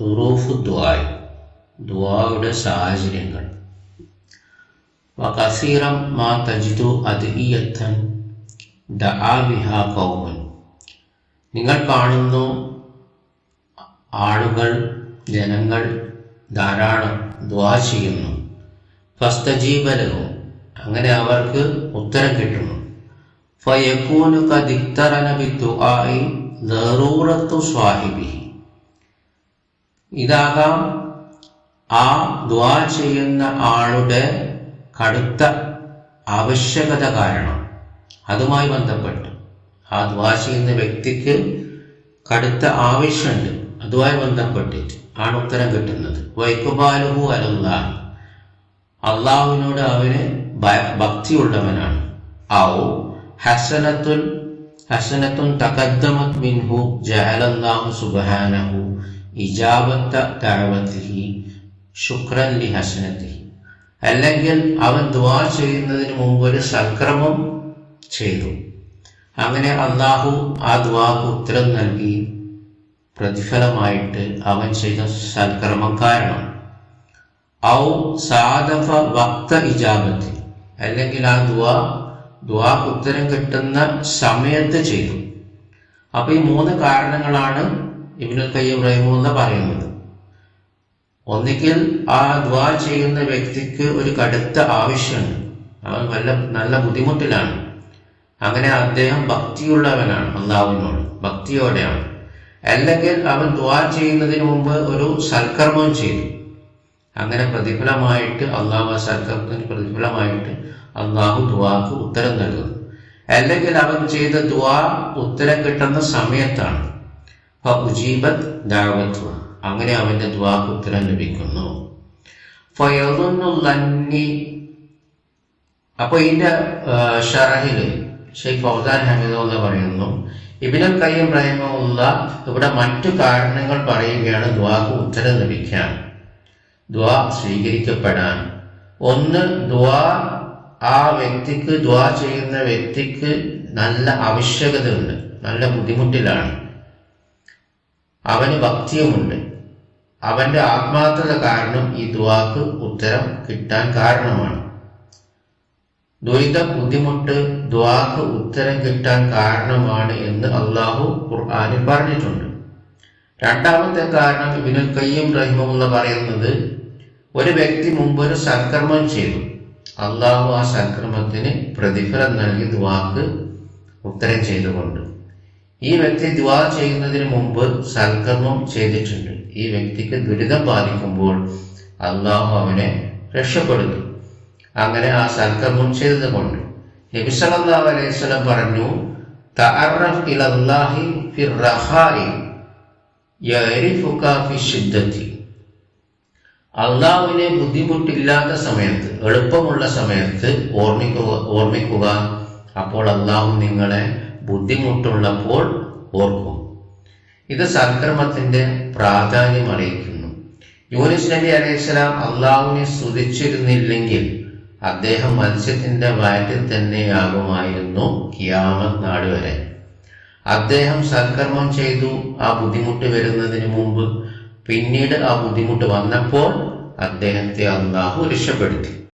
ഉറൂഫ് ദുആയ് ദുആയുടെ സാഹചര്യങ്ങൾ. വകസീറം മാ തജിദു അദ്ഇയത്തൻ ദആ ബിഹാ ഖൗമുൻ. നിങ്ങൾ കാണുന്നു ആളുകൾ ജനങ്ങൾ ധാരാളം ദ്വാ ചെയ്യുന്നു. ഫസ്തജീബലവും അങ്ങനെ അവർക്ക് ഉത്തരം കിട്ടുന്നു. ഫയക്കൂനു കദിക്തറന ദുആഇ ദറൂറത്തു സ്വാഹിബിഹി. ഇതാകാം ആ ദ്വാ ചെയ്യുന്ന ആളുടെ കടുത്ത ആവശ്യകത കാരണം. അതുമായി ബന്ധപ്പെട്ട് ആ ദ്വാ ചെയ്യുന്ന വ്യക്തിക്ക് കടുത്ത ആവശ്യമുണ്ട്. അതുമായി ബന്ധപ്പെട്ടിട്ട് ആണ് ഉത്തരം കിട്ടുന്നത്. വൈക്കുബാലുഹു അലല്ലാഹ്. അള്ളാഹുവിനോട് അവന് ഭക്തിയുള്ളവനാണ്. ഔ ഹസനത്തുൻ ഹസനത്തുൻ തകദ്ദമത് മിൻഹു ജഅലല്ലാഹു സുബ്ഹാനഹു ഇജാബത്ത ദഅവതിഹി ശുക്രൻ ലി അല്ലെങ്കിൽ അവൻ ദുആ ചെയ്യുന്നതിന് മുമ്പ് ഒരു സക്രമം ചെയ്തു. അങ്ങനെ അള്ളാഹു ആ ദുആക്ക് ഉത്തരം നൽകി. പ്രതിഫലമായിട്ട് അവൻ ചെയ്ത സൽക്രമം കാരണം. ഔ സാദഫ വക്ത ഇജാബത്തിൽ അല്ലെങ്കിൽ ആ ദുആ ദുആക്ക് ഉത്തരം കിട്ടുന്ന സമയത്ത് ചെയ്തു. അപ്പൊ ഈ മൂന്ന് കാരണങ്ങളാണ് ഇബിനുൽ കയ്യം റഹിമെന്ന് പറയുന്നത്. ഒന്നിക്കിൽ ആ ദ്വാ ചെയ്യുന്ന വ്യക്തിക്ക് ഒരു കടുത്ത ആവശ്യമുണ്ട്. അവൻ നല്ല നല്ല ബുദ്ധിമുട്ടിലാണ്. അങ്ങനെ അദ്ദേഹം ഭക്തിയുള്ളവനാണ് അള്ളാഹുവിനോട് ഭക്തിയോടെയാണ്. അല്ലെങ്കിൽ അവൻ ദ്വാ ചെയ്യുന്നതിന് മുമ്പ് ഒരു സൽക്കർമ്മം ചെയ്തു. അങ്ങനെ പ്രതിഫലമായിട്ട് അള്ളാഹു ആ സൽക്കർമ്മത്തിന് പ്രതിഫലമായിട്ട് അള്ളാഹു ദുവാക്ക് ഉത്തരം നൽകുന്നു. അല്ലെങ്കിൽ അവൻ ചെയ്ത ദുവാ ഉത്തരം കിട്ടുന്ന സമയത്താണ്. ഉജീബത് ദാവത്വ. അങ്ങനെ അവന്റെ ദ്വാക്ക് ഉത്തരം ലഭിക്കുന്നു. ഫയറുന്നുല്ലി അപ്പൊ ഇതിന്റെ ഷറഹിൽ ഷെയ്ഖ് ഫൗസാൻ ഹമീദ് പറയുന്നു ഇബിനൽ കയ്യം റഹിമുള്ള ഇവിടെ മറ്റു കാരണങ്ങൾ പറയുകയാണ് ദ്വാക്ക് ഉത്തരം ലഭിക്കാൻ. ദ്വാ സ്വീകരിക്കപ്പെടാൻ. ഒന്ന് ദ്വാ ആ വ്യക്തിക്ക് ദ്വാ ചെയ്യുന്ന വ്യക്തിക്ക് നല്ല ആവശ്യകതയുണ്ട്. നല്ല ബുദ്ധിമുട്ടിലാണ്. അവന് ഭക്തിയുമുണ്ട്. അവന്റെ ആത്മാർത്ഥത കാരണം ഈ ദ്വാക്ക് ഉത്തരം കിട്ടാൻ കാരണമാണ്. ദുരിതം ബുദ്ധിമുട്ട് ദ്വാക്ക് ഉത്തരം കിട്ടാൻ കാരണമാണ് എന്ന് അള്ളാഹു ഖുർആാനിൽ പറഞ്ഞിട്ടുണ്ട്. രണ്ടാമത്തെ കാരണം ഇബിനുൽ കയ്യം റഹിമുള്ള പറയുന്നത് ഒരു വ്യക്തി മുമ്പ് ഒരു സൽക്കർമ്മം ചെയ്തു. അള്ളാഹു ആ സംക്രമത്തിന് പ്രതിഫലം നൽകി ദ്വാക്ക് ഉത്തരം ചെയ്തുകൊണ്ട്. ഈ വ്യക്തി ദ്വാ ചെയ്യുന്നതിന് മുമ്പ് സൽക്കർമ്മം ചെയ്തിട്ടുണ്ട്. ഈ വ്യക്തിക്ക് ദുരിതം ബാധിക്കുമ്പോൾ അള്ളാഹു അവനെ രക്ഷപ്പെടുന്നു. അങ്ങനെ ആ സൽക്കർമ്മം ചെയ്തതുകൊണ്ട് നബി സല്ലല്ലാഹു അലൈഹി പറഞ്ഞു തഅറഫ് ഇലല്ലാഹി ഫിർ റഹായി യഅരിഫുക ഫി ശിദ്ദതി അള്ളാഹുവിനെ ബുദ്ധിമുട്ടില്ലാത്ത സമയത്ത് എളുപ്പമുള്ള സമയത്ത് ഓർമ്മിക്കുക ഓർമ്മിക്കുക. അപ്പോൾ അള്ളാഹു നിങ്ങളെ ബുദ്ധിമുട്ടുള്ളപ്പോൾ ഓർക്കും. ഇത് സൽക്രമത്തിന്റെ പ്രാധാന്യം അറിയിക്കുന്നു. യൂനിസ് നബി അലൈഹിസ്സലാം അള്ളാഹുവിനെ സ്തുതിച്ചിരുന്നില്ലെങ്കിൽ അദ്ദേഹം മത്സ്യത്തിന്റെ വയറ്റിൽ തന്നെയാകുമായിരുന്നു കിയാമത് നാട് വരെ. അദ്ദേഹം സൽക്കർമ്മം ചെയ്തു ആ ബുദ്ധിമുട്ട് വരുന്നതിന് മുമ്പ് പിന്നീട് ആ ബുദ്ധിമുട്ട് വന്നപ്പോൾ അദ്ദേഹത്തെ അള്ളാഹു രക്ഷപ്പെടുത്തി.